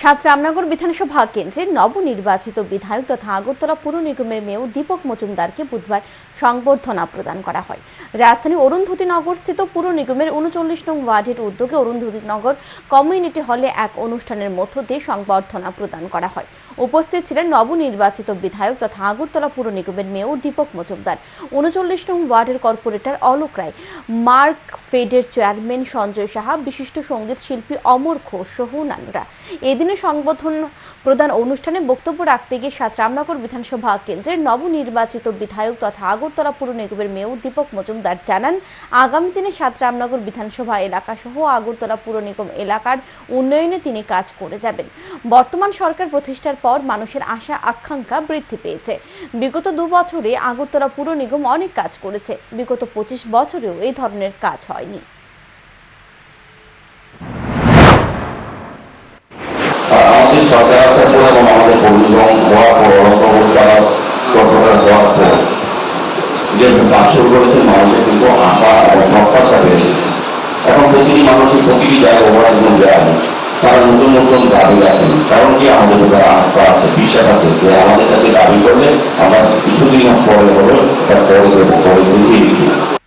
সাত রামনগর বিধানসভা কেন্দ্রের নবনির্বাচিত বিধায়ক তথা আগরতলা পুর নিগমের মেয়র দীপক মজুমদারকে বুধবার সংবর্ধনা প্রদান করা হয়। রাজধানী অরুন্ধতী নগর স্থিত পুর নিগমের উনচল্লিশ নং ওয়ার্ডের উদ্যোগে অরুন্ধতী নগর কমিউনিটি হলে এক অনুষ্ঠানের মধ্য দিয়ে সংবর্ধনা প্রদান করা হয়। উপস্থিত ছিলেন নবনির্বাচিত বিধায়ক তথা আগরতলা পুর নিগমের মেয়র দীপক মজুমদার। উনচল্লিশ নং ওয়ার্ডের কর্পোরেটর অলোক রায়, মার্ক ফেডের চেয়ারম্যান সঞ্জয় সাহা, বিশিষ্ট সংগীত শিল্পী অমর ঘোষ সহ অন্যান্যরা। এদিনে সংবোধন প্রদান অনুষ্ঠানে বক্তব্য রাখতে গিয়ে সাত রামনগর বিধানসভা কেন্দ্রের নবনির্বাচিত বিধায়ক তথা আগরতলা পুর নিগমের মেয়র দীপক মজুমদার জানান, আগামী দিনে সাত রামনগর বিধানসভা এলাকা সহ আগরতলা পুর নিগম এলাকার উন্নয়নে তিনি কাজ করে যাবেন। বর্তমান সরকার প্রতিষ্ঠার পর মানুষের আশা, আকাঙ্ক্ষা বৃদ্ধি পেয়েছে। বিগত দু বছরে আগরতলা পুর নিগম অনেক কাজ করেছে। বিগত পঁচিশ বছরেও এই ধরনের কাজ হয়নি। সরকার আসার পর এবং আমাদের পরিজন হওয়ার পর অবস্থার কতটা হওয়ার পর যে কাজ শুরু করেছে মানুষের কিন্তু আশা এবং প্রত্যাশা বেড়ে এখন প্রতিটি মানুষের প্রতিটি জায়গায় যখন যায় তারা নতুন নতুন দাবি রাখেন কারণ কি আমাদের উপর আস্থা আছে বিশ্বাস আছে যে আমাদের কাছে দাবি করলে আমরা কিছুদিন পরে হলেও তার পরে দেবো, পরে দিচ্ছি